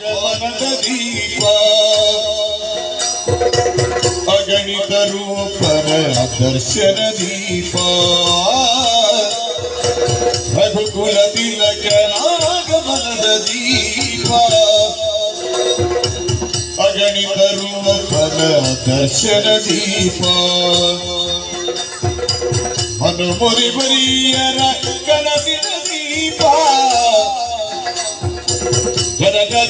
ದೀಪ ಅಗಣಿತ ರೂಪನ ದರ್ಶನ ದೀಪ ರಘುಕುಲ ತಿಲಕನಾಗಮನದ ದೀಪ ಅಗಣಿತ ರೂಪದ ದರ್ಶನ ದೀಪ ಹನುಮುರಿ ಬರಿಯರ ಕನಸಿನ ದೀಪ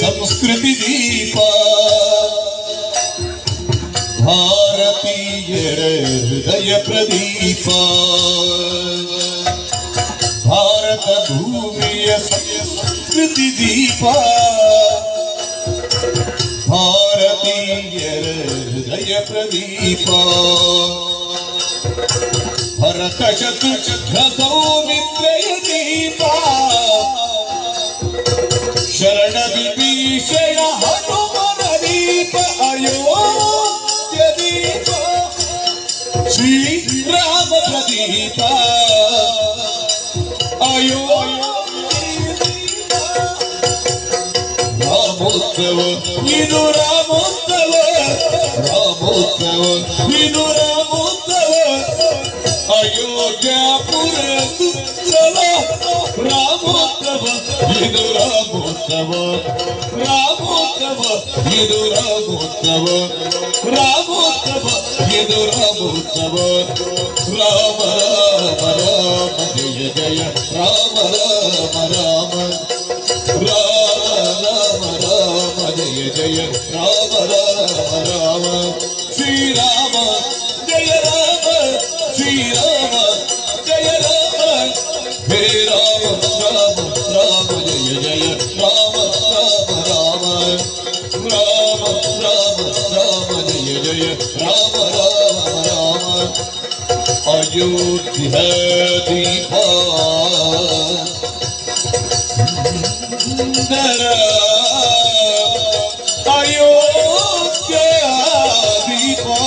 సంస్కృతి దీప భారతీయ హృదయ ప్రదీప. భారత భూమియ సంస్కృతి దీప భారతీయ హృదయ ప్రదీప. భరత శత సౌమిత్రయ దీపా. శ్రీ రామ ప్రతీత అయో రామోత్సవ ఇది రామోత్సవ. రామోత్సవ ఇది రామోత్సవ. అయోధ్యాపుర రామోత్సవ ఇది రామోత్సవ. రామోత్సవ ఇది రామోత్సవ. రామోత్సవ. ಇದು ರಾಮೋತ್ಸವ ರಾಮ ರಾಮ ರಾಮ ಜಯ ಜಯ ರಾಮ ರಾಮ ರಾಮ ರಾಮ ರಾಮ ರಾಮ ಜಯ ಜಯ ರಾಮ ರಾಮ ರಾಮ ಶ್ರೀರಾಮ ಜಯ ರಾಮ ಶ್ರೀರಾಮ ಜಯ ರಾಮ ಹೇ ರಾಮ ರಾಮ राम राम राम अयोध्या दीपा अयोध्या दीपा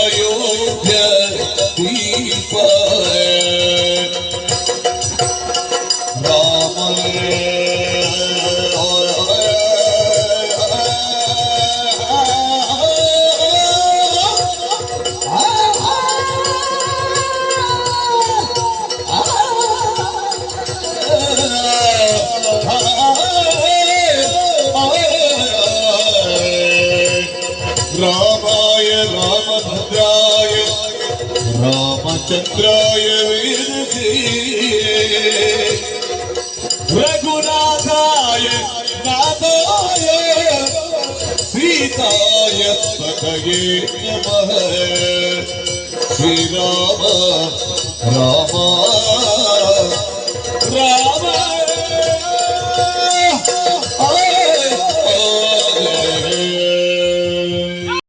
अयोध्या दीपा रामाय रामभद्राय रामचन्द्राय वेदसे रघुनाथाय नाथाय सीताय पतये नमः श्रीराम राम